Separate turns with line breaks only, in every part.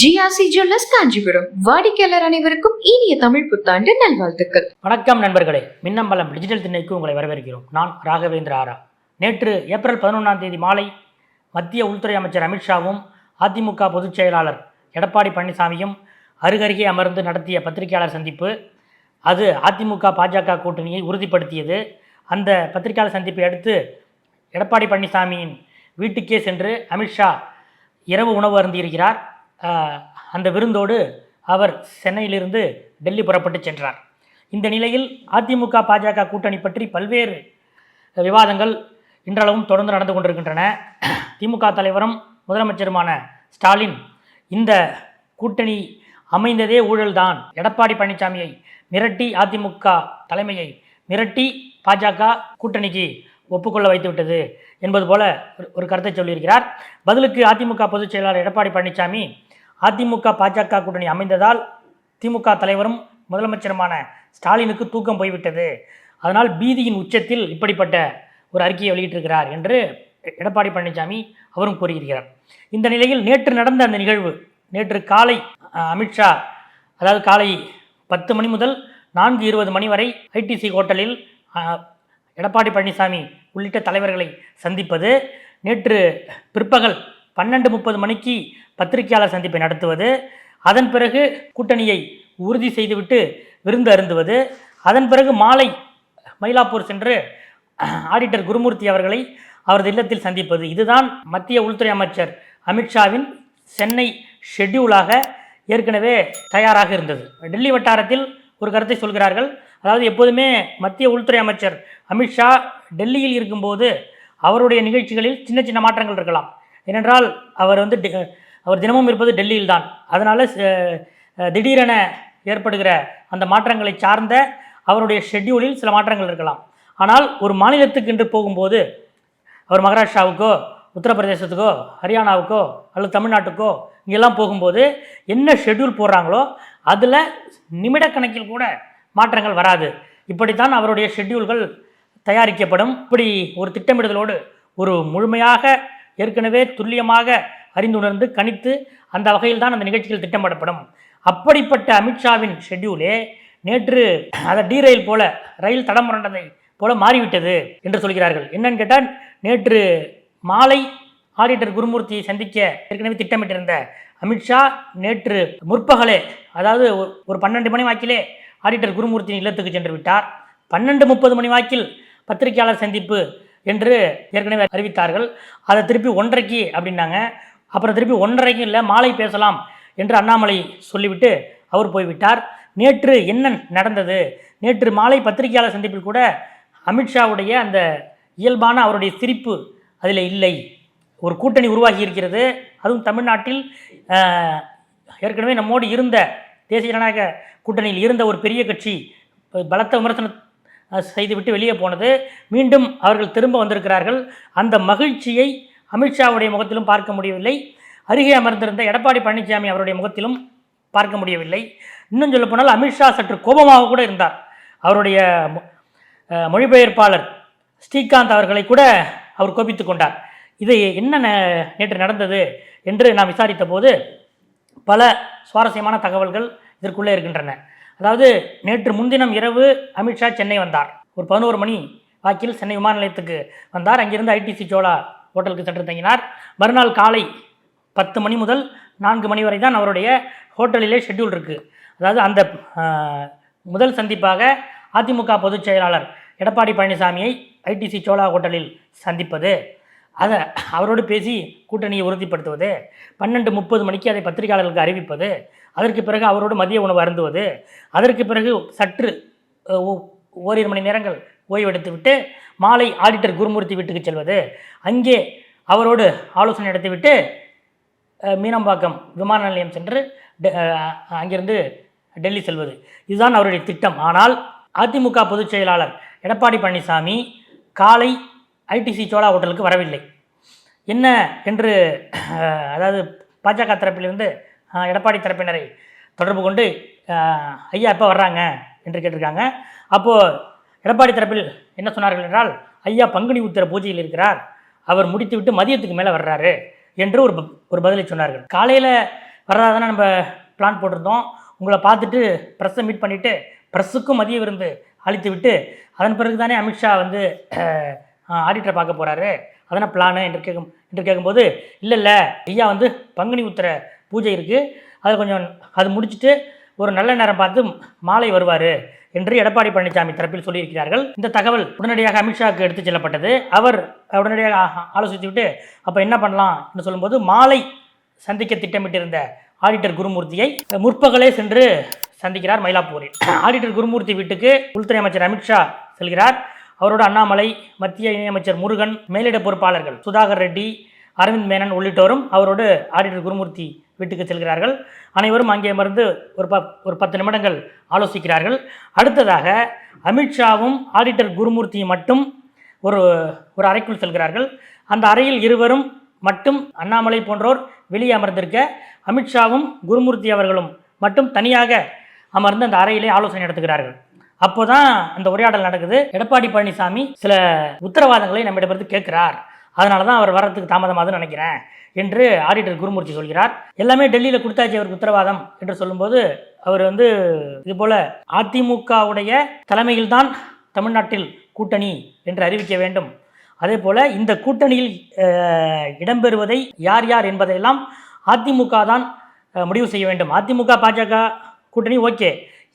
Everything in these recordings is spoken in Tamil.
GRC jewellers Kanchipuram. வாடிக்கையாளர் அனைவருக்கும் இனிய தமிழ் புத்தாண்டு நல்வாழ்த்துக்கள்.
வணக்கம் நண்பர்களே. மின்னம்பலம் டிஜிட்டல் திண்ணைக்கு உங்களை வரவேற்கிறோம். நான் ராகவேந்திர ஆரா. நேற்று ஏப்ரல் பதினொன்றாம் தேதி மாலை மத்திய உள்துறை அமைச்சர் அமித்ஷாவும் அதிமுக பொதுச் செயலாளர் எடப்பாடி பழனிசாமியும் அருகருகே அமர்ந்து நடத்திய பத்திரிகையாளர் சந்திப்பு. அது அதிமுக பாஜக கூட்டணியை உறுதிப்படுத்தியது. அந்த பத்திரிகையாளர் சந்திப்பை அடுத்து எடப்பாடி பழனிசாமியின் வீட்டுக்கே சென்று அமித்ஷா இரவு உணவு அருந்தியிருக்கிறார். அந்த விருந்தோடு அவர் சென்னையிலிருந்து டெல்லி புறப்பட்டு சென்றார். இந்த நிலையில் அதிமுக பாஜக கூட்டணி பற்றி பல்வேறு விவாதங்கள் இன்றளவும் தொடர்ந்து நடந்து கொண்டிருக்கின்றன. திமுக தலைவரும் முதலமைச்சருமான ஸ்டாலின் இந்த கூட்டணி அமைந்ததே ஊழல்தான். எடப்பாடி பழனிசாமியை மிரட்டி அதிமுக தலைமையை மிரட்டி பாஜக கூட்டணிக்கு ஒப்புக்கொள்ள வைத்துவிட்டது என்பது போல ஒரு- ஒரு கருத்தை சொல்லியிருக்கிறார். பதிலுக்கு அதிமுக பொதுச் செயலாளர் எடப்பாடி பழனிசாமி அதிமுக பாஜக கூட்டணி அமைந்ததால் திமுக தலைவரும் முதலமைச்சருமான ஸ்டாலினுக்கு தூக்கம் போய்விட்டது. அதனால் பீதியின் உச்சத்தில் இப்படிப்பட்ட ஒரு அறிக்கையை வெளியிட்டிருக்கிறார் என்று எடப்பாடி பழனிசாமி அவரும் கூறியிருக்கிறார். இந்த நிலையில் நேற்று நடந்த அந்த நிகழ்வு நேற்று காலை அமித்ஷா அதாவது காலை பத்து மணி முதல் நான்கு இருபது மணி வரை ஐடிசி ஹோட்டலில் எடப்பாடி பழனிசாமி உள்ளிட்ட தலைவர்களை சந்திப்பது நேற்று பிற்பகல் பன்னெண்டு முப்பது மணிக்கு பத்திரிகையாளர் சந்திப்பை நடத்துவது அதன் பிறகு கூட்டணியை உறுதி செய்துவிட்டு விருந்து அருந்துவது அதன் பிறகு மாலை மயிலாப்பூர் சென்று ஆடிட்டர் குருமூர்த்தி அவர்களை அவரது இல்லத்தில் சந்திப்பது. இதுதான் மத்திய உள்துறை அமைச்சர் அமித்ஷாவின் சென்னை ஷெட்யூலாக ஏற்கனவே தயாராக இருந்தது. டெல்லி வட்டாரத்தில் ஒரு கருத்தை சொல்கிறார்கள். அதாவது எப்போதுமே மத்திய உள்துறை அமைச்சர் அமித்ஷா டெல்லியில் இருக்கும்போது அவருடைய நிகழ்ச்சிகளில் சின்ன சின்ன மாற்றங்கள் இருக்கலாம். ஏனென்றால் அவர் வந்து டெ- அவர் தினமும் இருப்பது டெல்லியில் தான். அதனால் திடீரென ஏற்படுகிற அந்த மாற்றங்களை சார்ந்த அவருடைய ஷெட்யூலில் சில மாற்றங்கள் இருக்கலாம். ஆனால் ஒரு மாநிலத்துக்கு என்று போகும்போது அவர் மகாராஷ்டிராவுக்கோ உத்தரப்பிரதேசத்துக்கோ ஹரியானாவுக்கோ அல்லது தமிழ்நாட்டுக்கோ இங்கெல்லாம் போகும்போது என்ன ஷெட்யூல் போடுறாங்களோ அதில் நிமிடக்கணக்கில் கூட மாற்றங்கள் வராது. இப்படித்தான் அவருடைய ஷெட்யூல்கள் தயாரிக்கப்படும். இப்படி ஒரு திட்டமிடுதலோடு ஒரு முழுமையாக ஏற்கனவே துல்லியமாக அறிந்துணர்ந்து கணித்து அந்த வகையில் தான் அந்த நிகழ்ச்சிகள் திட்டமிடப்படும். அப்படிப்பட்ட அமித்ஷாவின் ஷெட்யூலே நேற்று அதை டி ரயில் போல ரயில் தடம் புரண்டதை போல மாறிவிட்டது என்று சொல்கிறார்கள். என்னன்னு கேட்டால் நேற்று மாலை ஆடிட்டர் குருமூர்த்தியை சந்திக்க ஏற்கனவே திட்டமிட்டிருந்த அமித்ஷா நேற்று முற்பகலே அதாவது ஒரு- ஒரு பன்னெண்டு மணி வாக்கிலே ஆடிட்டர் குருமூர்த்தியின் இல்லத்துக்கு சென்று விட்டார். பன்னெண்டு முப்பது மணி வாக்கில் பத்திரிகையாளர் சந்திப்பு என்று ஏற்கனவே அறிவித்தார்கள். அதை திருப்பி ஒன்றரைக்கு அப்படின்னாங்க. அப்புறம் திருப்பி ஒன்றரைக்கு இல்லை மாலை பேசலாம் என்று அண்ணாமலை சொல்லிவிட்டு அவர் போய்விட்டார். நேற்று என்ன நடந்தது? நேற்று மாலை பத்திரிகையாளர் சந்திப்பில் கூட அமித்ஷாவுடைய அந்த இயல்பான அவருடைய சிரிப்பு அதில் இல்லை. ஒரு கூட்டணி உருவாகி இருக்கிறது. அதுவும் தமிழ்நாட்டில் ஏற்கனவே நம்மோடு இருந்த தேசிய ஜனநாயக கூட்டணியில் இருந்த ஒரு பெரிய கட்சி பலத்த விமர்சன செய்துவிட்டு வெளியே போனது. மீண்டும் அவர்கள் திரும்ப வந்திருக்கிறார்கள். அந்த மகிழ்ச்சியை அமித்ஷாவுடைய முகத்திலும் பார்க்க முடியவில்லை. அருகே அமர்ந்திருந்த எடப்பாடி பழனிசாமி அவருடைய முகத்திலும் பார்க்க முடியவில்லை. இன்னும் சொல்லப்போனால் அமித்ஷா சற்று கோபமாக கூட இருந்தார். அவருடைய மொழிபெயர்ப்பாளர் ஸ்ரீகாந்த் அவர்களை கூட அவர் கோபித்து கொண்டார். இது என்ன நேற்று நடந்தது என்று நான் விசாரித்த போது பல சுவாரஸ்யமான தகவல்கள் இதற்குள்ளே இருக்கின்றன. அதாவது நேற்று முன்தினம் இரவு அமித்ஷா சென்னை வந்தார். ஒரு பதினோரு மணி வாக்கில் சென்னை விமான நிலையத்துக்கு வந்தார். அங்கிருந்து ஐடிசி சோழா ஹோட்டலுக்கு சென்று தங்கினார். மறுநாள் காலை பத்து மணி முதல் நான்கு மணி வரை தான் அவருடைய ஹோட்டலிலே ஷெட்யூல் இருக்குது அதாவது அந்த முதல் சந்திப்பாக அதிமுக பொதுச் செயலாளர் எடப்பாடி பழனிசாமியை ஐடிசி சோழா ஹோட்டலில் சந்திப்பது. அதை அவரோடு பேசி கூட்டணியை உறுதிப்படுத்துவது. பன்னெண்டு முப்பது மணிக்கு அதை பத்திரிகையாளர்களுக்கு அறிவிப்பது. அதற்கு பிறகு அவரோடு மதிய உணவு அருந்துவது. அதற்கு பிறகு சற்று ஓரிரு மணி நேரங்கள் ஓய்வெடுத்துவிட்டு மாலை ஆடிட்டர் குருமூர்த்தி வீட்டுக்கு செல்வது. அங்கே அவரோடு ஆலோசனை நடத்திவிட்டு மீனம்பாக்கம் விமான நிலையம் சென்று டெ- அங்கிருந்து டெல்லி செல்வது. இதுதான் அவருடைய திட்டம். ஆனால் அதிமுக பொதுச் செயலாளர் எடப்பாடி பழனிசாமி காலை ஐடிசி சோழா ஹோட்டலுக்கு வரவில்லை. என்ன என்று அதாவது பாஜக தரப்பிலிருந்து எடப்பாடி தரப்பினரை தொடர்பு கொண்டு ஐயா எப்போ வர்றாங்க என்று கேட்டிருக்காங்க. அப்போது எடப்பாடி தரப்பில் என்ன சொன்னார்கள் என்றால் ஐயா பங்குனி உத்திர பூஜையில் இருக்கிறார் அவர் முடித்துவிட்டு மதியத்துக்கு மேலே வர்றாரு என்று ஒரு ஒரு பதிலை சொன்னார்கள். காலையில் வர்றதா தானே நம்ம பிளான் போட்டிருந்தோம். உங்களை பார்த்துட்டு ப்ரெஸ்ஸை மீட் பண்ணிவிட்டு ப்ரெஸ்ஸுக்கும் மதிய விருந்து அழித்து விட்டு அதன் பிறகு தானே அமித்ஷா வந்து ஆடிட்டரை பார்க்க போகிறாரு அதான பிளானு என்று கேட்கும் என்று கேட்கும்போது இல்லை இல்லை ஐயா வந்து பங்குனி உத்திர பூஜை இருக்குது அதை கொஞ்சம் அது முடிச்சுட்டு ஒரு நல்ல நேரம் பார்த்து மாலை வருவார் என்று எடப்பாடி பழனிசாமி தரப்பில் சொல்லியிருக்கிறார்கள். இந்த தகவல் உடனடியாக அமித்ஷாவுக்கு எடுத்துச் செல்லப்பட்டது. அவர் உடனடியாக ஆ- ஆலோசித்து விட்டு அப்போ என்ன பண்ணலாம் என்று சொல்லும்போது மாலை சந்திக்க திட்டமிட்டிருந்த ஆடிட்டர் குருமூர்த்தியை முற்பகலே சென்று சந்திக்கிறார் மயிலாப்பூரில். ஆடிட்டர் குருமூர்த்தி வீட்டுக்கு உள்துறை அமைச்சர் அமித்ஷா செல்கிறார். அவரோட அண்ணாமலை மத்திய இணையமைச்சர் முருகன் மேலிட பொறுப்பாளர்கள் சுதாகர் ரெட்டி அரவிந்த் மேனன் உள்ளிட்டோரும் அவரோடு ஆடிட்டர் குருமூர்த்தி வீட்டுக்கு செல்கிறார்கள். அனைவரும் அங்கே அமர்ந்து ஒரு ப ஒரு பத்து நிமிடங்கள் ஆலோசிக்கிறார்கள். அடுத்ததாக அமித்ஷாவும் ஆடிட்டர் குருமூர்த்தியும் மட்டும் ஒரு ஒரு அறைக்குள் செல்கிறார்கள். அந்த அறையில் இருவரும் மட்டும் அண்ணாமலை போன்றோர் வெளியே அமர்ந்திருக்க அமித்ஷாவும் குருமூர்த்தி அவர்களும் மட்டும் தனியாக அமர்ந்து அந்த அறையிலே ஆலோசனை நடத்துகிறார்கள். அப்போதான் அந்த உரையாடல் நடக்குது. எடப்பாடி பழனிசாமி சில உத்தரவாதங்களை நம்மிடமிருந்து கேட்கிறார். அதனால தான் அவர் வர்றதுக்கு தாமதமாகுதுன்னு நினைக்கிறேன் என்று ஆடிட்டர் குருமூர்த்தி சொல்கிறார். எல்லாமே டெல்லியில் கொடுத்தாச்சு அவருக்கு உத்தரவாதம் என்று சொல்லும்போது அவர் வந்து இது போல அதிமுகவுடைய தலைமையில்தான் தமிழ்நாட்டில் கூட்டணி என்று அறிவிக்க வேண்டும். அதே போல இந்த கூட்டணியில் இடம்பெறுவதை யார் யார் என்பதையெல்லாம் அதிமுக தான் முடிவு செய்ய வேண்டும். அதிமுக பாஜக கூட்டணி ஓகே.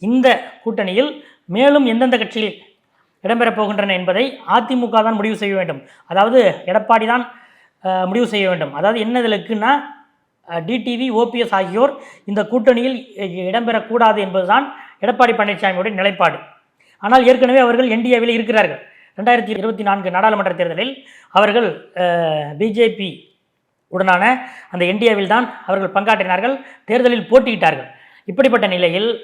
இந்த கூட்டணியில் மேலும் எந்தெந்த கட்சியில் இடம்பெறப் போகின்றன என்பதை அதிமுக தான் முடிவு செய்ய வேண்டும். அதாவது எடப்பாடி தான் முடிவு செய்ய வேண்டும். அதாவது என்ன இதில் இருக்குன்னா டிடிவி ஓபிஎஸ் ஆகியோர் இந்த கூட்டணியில் இடம்பெறக்கூடாது என்பதுதான் எடப்பாடி பழனிசாமியுடைய நிலைப்பாடு. ஆனால் ஏற்கனவே அவர்கள் என்டிஏவில் இருக்கிறார்கள். ரெண்டாயிரத்தி இருபத்தி நான்கு நாடாளுமன்ற தேர்தலில் அவர்கள் பிஜேபி உடனான அந்த என்டிஏவில் தான் அவர்கள் பங்காற்றினார்கள். தேர்தலில் போட்டியிட்டார்கள். இப்படிப்பட்ட நிலையில்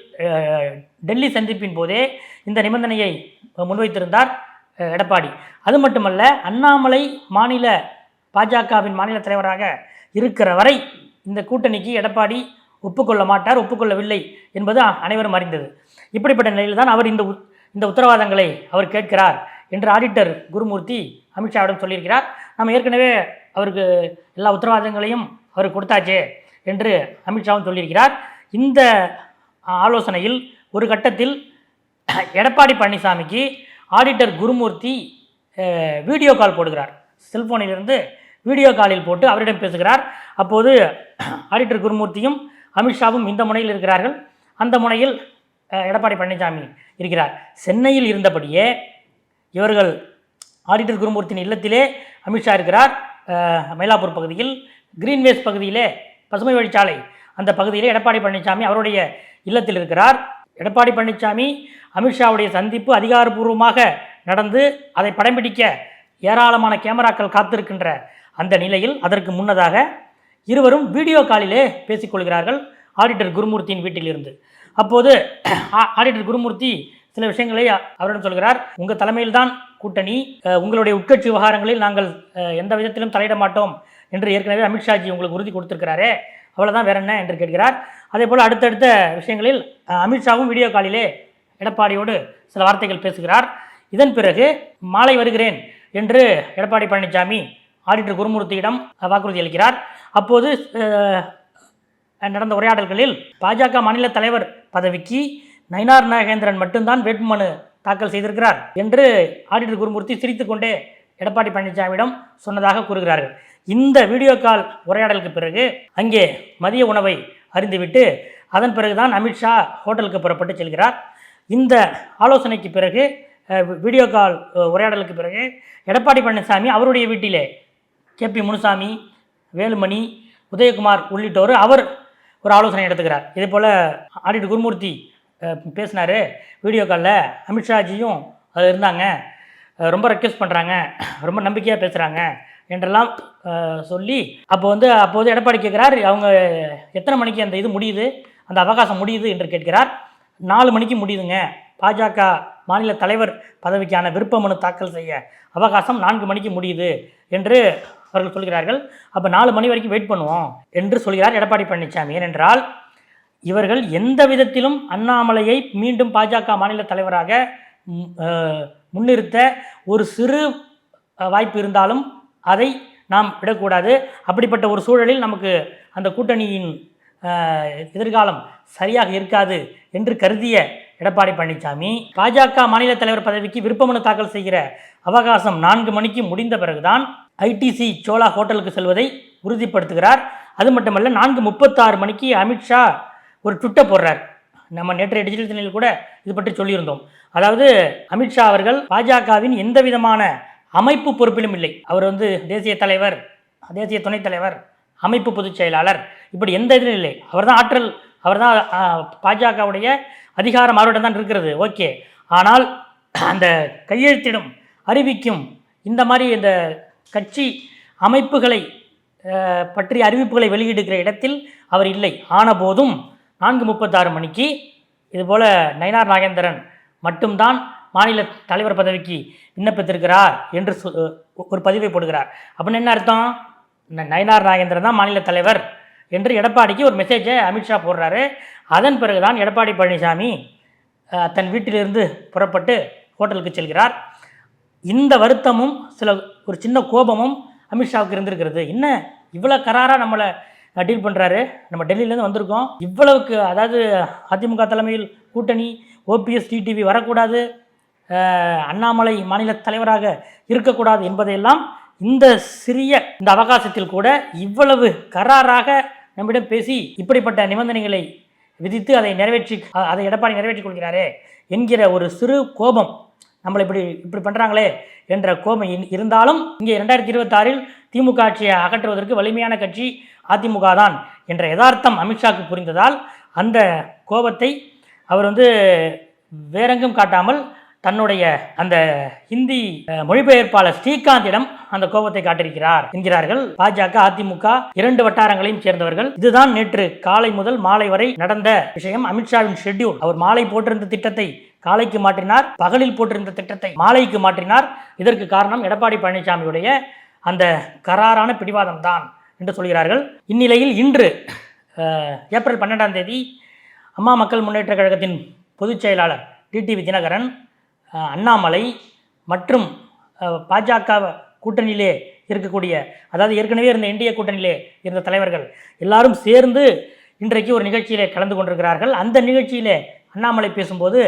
டெல்லி சந்திப்பின் போதே இந்த நிபந்தனையை முன்வைத்திருந்தார் எடப்பாடி. அது மட்டுமல்ல அண்ணாமலை மாநில பாஜகவின் மாநில தலைவராக இருக்கிற வரை இந்த கூட்டணிக்கு எடப்பாடி ஒப்புக்கொள்ள மாட்டார் ஒப்புக்கொள்ளவில்லை என்பது அனைவரும் அறிந்தது. இப்படிப்பட்ட நிலையில் தான் அவர் இந்த உத்- இந்த உத்தரவாதங்களை அவர் கேட்கிறார் என்று ஆடிட்டர் குருமூர்த்தி அமித்ஷாவிடம் சொல்லியிருக்கிறார். நம்ம ஏற்கனவே அவருக்கு எல்லா உத்தரவாதங்களையும் அவர் கொடுத்தாச்சே என்று அமித்ஷாவும் சொல்லியிருக்கிறார். இந்த ஆலோசனையில் ஒரு கட்டத்தில் எடப்பாடி பழனிசாமிக்கு ஆடிட்டர் குருமூர்த்தி வீடியோ கால் போடுகிறார். செல்ஃபோனிலிருந்து வீடியோ காலில் போட்டு அவரிடம் பேசுகிறார். அப்போது ஆடிட்டர் குருமூர்த்தியும் அமித்ஷாவும் இந்த முனையில் இருக்கிறார்கள். அந்த முனையில் எடப்பாடி பழனிசாமி இருக்கிறார். சென்னையில் இருந்தபடியே இவர்கள் ஆடிட்டர் குருமூர்த்தியின் இல்லத்திலே அமித்ஷா இருக்கிறார். மயிலாப்பூர் பகுதியில் கிரீன்வேஸ் பகுதியிலே பசுமை வழிச்சாலை அந்த பகுதியிலே எடப்பாடி பழனிசாமி அவருடைய இல்லத்தில் இருக்கிறார். எடப்பாடி பழனிசாமி அமித்ஷாவுடைய சந்திப்பு அதிகாரப்பூர்வமாக நடந்து அதை படம் பிடிக்க ஏராளமான கேமராக்கள் காத்திருக்கின்ற அந்த நிலையில் அதற்கு முன்னதாக இருவரும் வீடியோ காலிலே பேசிக்கொள்கிறார்கள் ஆடிட்டர் குருமூர்த்தியின் வீட்டிலிருந்து. அப்போது ஆ- ஆடிட்டர் குருமூர்த்தி சில விஷயங்களை அவரிடம் சொல்கிறார். உங்கள் தலைமையில்தான் கூட்டணி உங்களுடைய உட்கட்சி விவகாரங்களில் நாங்கள் எந்த விதத்திலும் தலையிட மாட்டோம் என்று ஏற்கனவே அமித்ஷாஜி உங்களுக்கு உறுதி கொடுத்திருக்கிறாரே. அவ்வளோதான் வேற என்ன என்று கேட்கிறார். அதே போல் அடுத்தடுத்த விஷயங்களில் அமித்ஷாவும் வீடியோ காலிலே எடப்பாடியோடு சில வார்த்தைகள் பேசுகிறார். இதன் பிறகு மாலை வருகிறேன் என்று எடப்பாடி பழனிசாமி ஆடிட்டர் குருமூர்த்தியிடம் வாக்குறுதி அளிக்கிறார். அப்போது நடந்த உரையாடல்களில் பாஜக மாநில தலைவர் பதவிக்கு நயினார் நாகேந்திரன் மட்டும்தான் வேட்புமனு தாக்கல் செய்திருக்கிறார் என்று ஆடிட்டர் குருமூர்த்தி சிரித்துக்கொண்டே எடப்பாடி பழனிசாமியிடம் சொன்னதாக கூறுகிறார்கள். இந்த வீடியோ கால் உரையாடலுக்கு பிறகு அங்கே மதிய உணவை அறிந்துவிட்டு அதன் பிறகுதான் அமித்ஷா ஹோட்டலுக்கு புறப்பட்டு செல்கிறார். இந்த ஆலோசனைக்கு பிறகு வீடியோ கால் உரையாடலுக்கு பிறகு எடப்பாடி பழனிசாமி அவருடைய வீட்டிலே கேபி முனுசாமி வேலுமணி உதயகுமார் உள்ளிட்டோர் அவர் ஒரு ஆலோசனை எடுத்துக்கிறார் இதே போல் ஆடிட்டர் குருமூர்த்தி பேசினார். வீடியோ காலில் அமித்ஷாஜியும் அதில் இருந்தாங்க. ரொம்ப ரெக்வெஸ்ட் பண்ணுறாங்க ரொம்ப நம்பிக்கையாக பேசுகிறாங்க என்றெல்லாம் சொல்லி அப்போ வந்து அப்போது எடப்பாடி கேட்குறார் அவங்க எத்தனை மணிக்கு அந்த இது முடியுது அந்த அவகாசம் முடியுது என்று கேட்கிறார். நாலு மணிக்கு முடியுதுங்க. பாஜக மாநில தலைவர் பதவிக்கான விருப்ப மனு தாக்கல் செய்ய அவகாசம் நான்கு மணிக்கு முடியுது என்று அவர்கள் சொல்கிறார்கள். அப்போ நாலு மணி வரைக்கும் வெயிட் பண்ணுவோம் என்று சொல்கிறார் எடப்பாடி பழனிசாமி ஏனென்றால் இவர்கள் எந்த விதத்திலும் அண்ணாமலையை மீண்டும் பாஜக மாநில தலைவராக முன்னிறுத்த ஒரு சிறு வாய்ப்பு இருந்தாலும் அதை நாம் விடக்கூடாது. அப்படிப்பட்ட ஒரு சூழலில் நமக்கு அந்த கூட்டணியின் எதிர்காலம் சரியாக இருக்காது என்று கருதிய எடப்பாடி பழனிசாமி பாஜக மாநில தலைவர் பதவிக்கு விருப்பமனு தாக்கல் செய்கிற அவகாசம் நான்கு மணிக்கு முடிந்த பிறகுதான் ஐடிசி சோலா ஹோட்டலுக்கு செல்வதை உறுதிப்படுத்துகிறார். அது மட்டுமல்ல நான்கு முப்பத்தாறு மணிக்கு அமித்ஷா ஒரு ட்விட்டர் போடுறார். நம்ம நேற்றைய டிஜிட்டல் சேனலில் கூட இது பற்றி சொல்லியிருந்தோம். அதாவது அமித்ஷா அவர்கள் பாஜகவின் எந்த விதமான அமைப்பு பொறுப்பிலும் இல்லை. அவர் வந்து தேசிய தலைவர் தேசிய துணைத் தலைவர் அமைப்பு பொதுச் செயலாளர். இப்படி எந்த இதிலும் இல்லை. அவர்தான் ஆற்றல் அவர் தான் பாஜகவுடைய அதிகாரம் அவரிடம் தான் இருக்கிறது. ஓகே. ஆனால் அந்த கையெழுத்திடும் அறிவிக்கும் இந்த மாதிரி இந்த கட்சி அமைப்புகளை பற்றிய அறிவிப்புகளை வெளியிடுகிற இடத்தில் அவர் இல்லை. ஆன போதும் நான்கு முப்பத்தாறு மணிக்கு இதுபோல் நயினார் நாகேந்திரன் மட்டும்தான் மாநில தலைவர் பதவிக்கு விண்ணப்பித்திருக்கிறார் என்று சொ- ஒரு பதிவை போடுகிறார். அப்படின்னு என்ன அர்த்தம்? நயனார் நயினார் நாகேந்திரன் தான் மாநில தலைவர் என்று எடப்பாடிக்கு ஒரு மெசேஜை அமித்ஷா போடுறாரு. அதன் பிறகுதான் எடப்பாடி பழனிசாமி தன் வீட்டிலிருந்து புறப்பட்டு ஹோட்டலுக்கு செல்கிறார். இந்த வருத்தமும் சில ஒரு சின்ன கோபமும் அமித்ஷாவுக்கு இருந்திருக்கிறது. என்ன? இவ்வளோ கராராக நம்மளை டீல் பண்ணுறாரு நம்ம டெல்லியிலேருந்து வந்திருக்கோம். இவ்வளவுக்கு அதாவது அதிமுக தலைமையில் கூட்டணி ஓபிஎஸ் டிடிவி வரக்கூடாது. அண்ணாமலை மாநில தலைவராக இருக்கக்கூடாது என்பதையெல்லாம் இந்த சிறிய இந்த அவகாசத்தில் கூட இவ்வளவு கராராக நம்மிடம் பேசி இப்படிப்பட்ட நிபந்தனைகளை விதித்து அதை நிறைவேற்றி அதை எடப்பாடி நிறைவேற்றிக் கொள்கிறாரே என்கிற ஒரு சிறு கோபம் நம்மளை இப்படி இப்படி பண்ணுறாங்களே என்ற கோபம் இருந்தாலும் இங்கே ரெண்டாயிரத்தி இருபத்தாறில் திமுக ஆட்சியை அகற்றுவதற்கு வலிமையான கட்சி அதிமுக தான் என்ற யதார்த்தம் அமித்ஷாக்கு புரிந்ததால் அந்த கோபத்தை அவர் வந்து வேறெங்கும் காட்டாமல் தன்னுடைய அந்த ஹிந்தி மொழிபெயர்ப்பாளர் ஸ்ரீகாந்திடம் அந்த கோபத்தை காட்டியிருக்கிறார் என்கிறார்கள். பாஜக அதிமுக இரண்டு வட்டாரங்களையும் சேர்ந்தவர்கள். இதுதான் நேற்று காலை முதல் மாலை வரை நடந்த விஷயம். அமித்ஷாவின் ஷெட்யூல் அவர் மாலை போட்டிருந்த திட்டத்தை காலைக்கு மாற்றினார் பகலில் போட்டிருந்த திட்டத்தை மாலைக்கு மாற்றினார். இதற்கு காரணம் எடப்பாடி பழனிசாமியுடைய அந்த கராரான பிடிவாதம் தான் என்று சொல்கிறார்கள். இந்நிலையில் இன்று ஏப்ரல் பன்னெண்டாம் தேதி அம்மா மக்கள் முன்னேற்ற கழகத்தின் பொதுச் செயலாளர் டிடிவி தினகரன் அண்ணாமலை மற்றும் பாஜக கூட்டணியிலே இருக்கக்கூடிய அதாவது ஏற்கனவே இருந்த இந்திய கூட்டணியிலே இருந்த தலைவர்கள் எல்லாரும் சேர்ந்து இன்றைக்கு ஒரு நிகழ்ச்சியிலே கலந்து கொண்டிருக்கிறார்கள். அந்த நிகழ்ச்சியிலே அண்ணாமலை பேசும்போது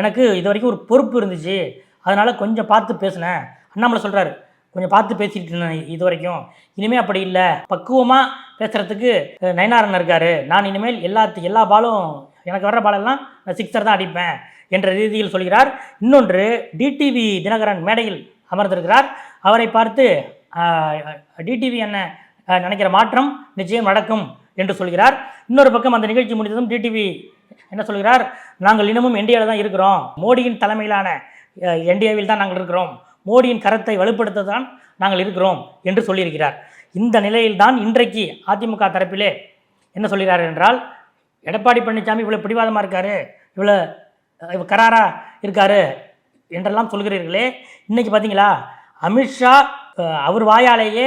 எனக்கு இது வரைக்கும் ஒரு பொறுப்பு இருந்துச்சு. அதனால் கொஞ்சம் பார்த்து பேசினேன். அண்ணாமலை சொல்கிறாரு கொஞ்சம் பார்த்து பேசிட்டு இருந்தேன் இது வரைக்கும். இனிமேல் அப்படி இல்லை. பக்குவமாக பேசுகிறதுக்கு நயனாரன் இருக்கார். நான் இனிமேல் எல்லாத்து எல்லா பாலும் எனக்கு வர்ற பாலெல்லாம் நான் சிக்ஸர் தான் அடிப்பேன் என்ற ரீதியில் சொல்கிறார். இன்னொன்று டிடிவி தினகரன் மேடையில் அமர்ந்திருக்கிறார். அவரை பார்த்து டிடிவி என்ன நினைக்கிற மாற்றம் நிச்சயம் நடக்கும் என்று சொல்கிறார். இன்னொரு பக்கம் அந்த நிகழ்ச்சி முடிந்ததும் டிடிவி என்ன சொல்கிறார்? நாங்கள் இன்னமும் என்டிஏவில் தான் இருக்கிறோம். மோடியின் தலைமையிலான என்டிஏவில் தான் நாங்கள் இருக்கிறோம். மோடியின் கரத்தை வலுப்படுத்த தான் நாங்கள் இருக்கிறோம் என்று சொல்லியிருக்கிறார். இந்த நிலையில்தான் இன்றைக்கு அதிமுக தரப்பிலே என்ன சொல்கிறார் என்றால் எடப்பாடி பழனிசாமி இவ்வளோ பிடிவாதமாக இருக்காரு இவ்வளோ இவ்வளோ கராரா இருக்காரு என்றெல்லாம் சொல்கிறீர்களே. இன்னைக்கு பார்த்தீங்களா அமித்ஷா அவர் வாயாலேயே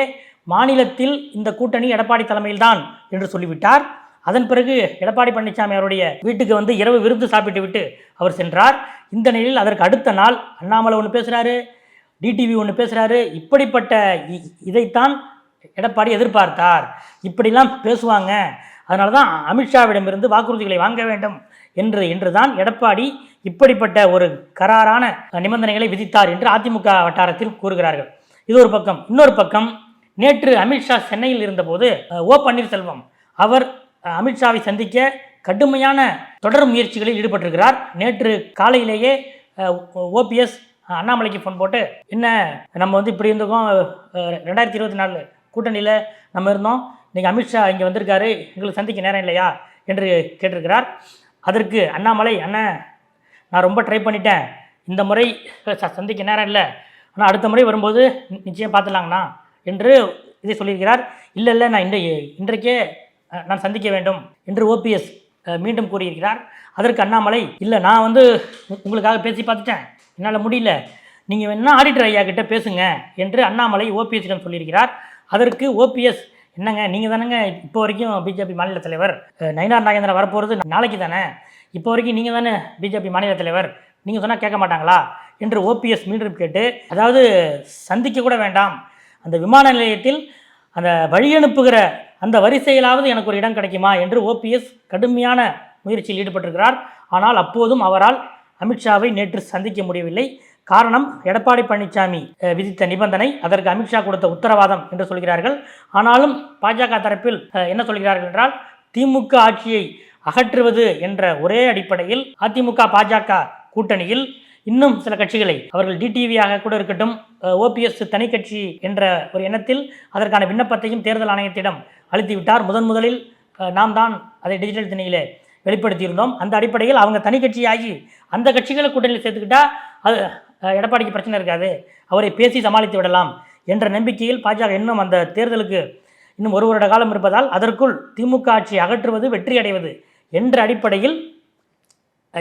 மாநிலத்தில் இந்த கூட்டணி எடப்பாடி தலைமையில்தான் என்று சொல்லிவிட்டார். அதன் பிறகு எடப்பாடி பழனிசாமி அவருடைய வீட்டுக்கு வந்து இரவு விருந்து சாப்பிட்டு விட்டு அவர் சென்றார். இந்த நிலையில் அதற்கு அடுத்த நாள் அண்ணாமலை ஒன்று பேசுகிறாரு டிடிவி ஒன்று பேசுகிறாரு இப்படிப்பட்ட இ- இதைத்தான் எடப்பாடி எதிர்பார்த்தார். இப்படிலாம் பேசுவாங்க. அதனால தான் அமித்ஷாவிடமிருந்து வாக்குறுதிகளை வாங்க வேண்டும் என்று என்று தான் எடப்பாடி இப்படிப்பட்ட ஒரு கராரான நிபந்தனைகளை விதித்தார் என்று அதிமுக வட்டாரத்தில் கூறுகிறார்கள். இது ஒரு பக்கம். இன்னொரு பக்கம் நேற்று அமித்ஷா சென்னையில் இருந்தபோது ஓ பன்னீர்செல்வம் அவர் அமித்ஷாவை சந்திக்க கடுமையான தொடர் முயற்சிகளில் ஈடுபட்டிருக்கிறார். நேற்று காலையிலேயே ஓபிஎஸ் அண்ணாமலைக்கு ஃபோன் போட்டு என்ன நம்ம வந்து இப்படி இருந்திருக்கோம் ரெண்டாயிரத்தி இருபத்தி நாலு கூட்டணியில் நம்ம இருந்தோம். நீங்கள் அமித்ஷா இங்கே வந்திருக்காரு. எங்களுக்கு சந்திக்க நேரம் இல்லையா? என்று கேட்டிருக்கிறார். அதற்கு அண்ணாமலை அண்ணன் நான் ரொம்ப ட்ரை பண்ணிட்டேன். இந்த முறை சந்திக்க நேரம் இல்லை. ஆனால் அடுத்த முறை வரும்போது நிச்சயம் பார்த்துலாங்கண்ணா. என்று இதை சொல்லியிருக்கிறார். இல்லை இல்லை நான் இன்றைய இன்றைக்கே நான் சந்திக்க வேண்டும் என்று ஓபிஎஸ் மீண்டும் கூறியிருக்கிறார். அதற்கு அண்ணாமலை இல்லை நான் வந்து உங்களுக்காக பேசி பார்த்துட்டேன். என்னால் முடியல. நீங்கள் வேணா ஆடிட்டர் ஐயா கிட்டே பேசுங்க என்று அண்ணாமலை ஓபிஎஸ்ஸிடம் சொல்லியிருக்கிறார். அதற்கு ஓபிஎஸ் என்னங்க நீங்கள் தானேங்க இப்போ வரைக்கும் பிஜேபி மாநில தலைவர். நயினார் நாகேந்திரன் வரப்போகிறது நாளைக்கு தானே? இப்போ வரைக்கும் நீங்கள் தானே பிஜேபி மாநில தலைவர். நீங்கள் சொன்னால் கேட்க மாட்டாங்களா? என்று ஓபிஎஸ் மீண்டும் கேட்டு அதாவது சந்திக்க கூட வேண்டாம். அந்த விமான நிலையத்தில் அந்த வழி அனுப்புகிற அந்த வரிசையிலாவது எனக்கு ஒரு இடம் கிடைக்குமா என்று ஓபிஎஸ் கடுமையான முயற்சியில் ஈடுபட்டிருக்கிறார். ஆனால் அப்போதும் அவரால் அமித்ஷாவை நேற்று சந்திக்க முடியவில்லை. காரணம் எடப்பாடி பழனிசாமி விதித்த நிபந்தனை அதற்கு அமித்ஷா கொடுத்த உத்தரவாதம் என்று சொல்கிறார்கள். ஆனாலும் பாஜக தரப்பில் என்ன சொல்கிறார்கள் என்றால் திமுக ஆட்சியை அகற்றுவது என்ற ஒரே அடிப்படையில் அதிமுக பாஜக கூட்டணியில் இன்னும் சில கட்சிகளை அவர்கள் டிடிவியாக கூட இருக்கட்டும் ஓபிஎஸ் தனி கட்சி என்ற ஒரு எண்ணத்தில் அதற்கான விண்ணப்பத்தையும் தேர்தல் ஆணையத்திடம் அழுத்திவிட்டார் முதன் முதலில் நாம் தான் அதை டிஜிட்டல் திணையிலே வெளிப்படுத்தியிருந்தோம். அந்த அடிப்படையில் அவங்க தனி கட்சியாகி அந்த கட்சிகளை கூட்டணியில் சேர்த்துக்கிட்டா அது எடப்பாடிக்கு பிரச்சனை இருக்காது. அவரை பேசி சமாளித்து விடலாம் என்ற நம்பிக்கையில் பாஜக இன்னும் அந்த தேர்தலுக்கு இன்னும் ஒரு வருட காலம் இருப்பதால் அதற்குள் திமுக ஆட்சி அகற்றுவது வெற்றி அடைவது என்ற அடிப்படையில்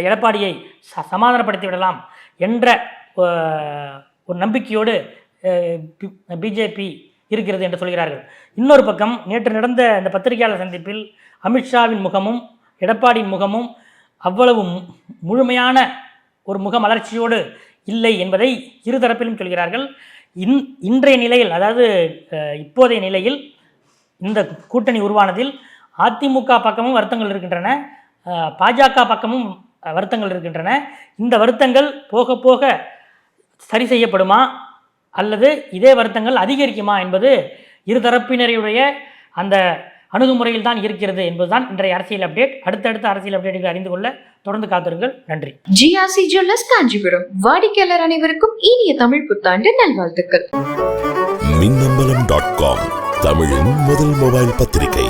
எடப்பாடியை ச சமாதானப்படுத்தி விடலாம் என்ற ஒரு நம்பிக்கையோடு பிஜேபி இருக்கிறது என்று சொல்கிறார்கள். இன்னொரு பக்கம் நேற்று நடந்த இந்த பத்திரிகையாளர் சந்திப்பில் அமித்ஷாவின் முகமும் எடப்பாடியின் முகமும் அவ்வளவு முழுமையான ஒரு முக மலர்ச்சியோடு இல்லை என்பதை இருதரப்பிலும் சொல்கிறார்கள். இன் இன்றைய நிலையில் அதாவது இப்போதைய நிலையில் இந்த கூட்டணி உருவானதில் அதிமுக பக்கமும் வருத்தங்கள் இருக்கின்றன. பாஜக பக்கமும் வருத்தங்கள் இருக்கின்றன. இந்த வருத்தங்கள் போக போக சரி செய்யப்படுமா? அல்லது இதே வருத்தங்கள் அதிகரிக்குமா என்பது இருதரப்பினருடைய அந்த அணுகுமுறையில் தான் இருக்கிறது என்பதுதான் இன்றைய அரசியல் அப்டேட் அடுத்தடுத்த அரசியல் அப்டேட்டுகளை அறிந்து கொள்ள தொடர்ந்து காத்திருங்கள். நன்றி.
ஜிஆர்சி ஜுவல்லர்ஸ் காஞ்சிபுரம் வாடிக்கையாளர் அனைவருக்கும் இனிய தமிழ் புத்தாண்டு நல்வாழ்த்துக்கள்.
மின்னம்பலம் டாட் காம் தமிழின் முதல் மொபைல் பத்திரிகை.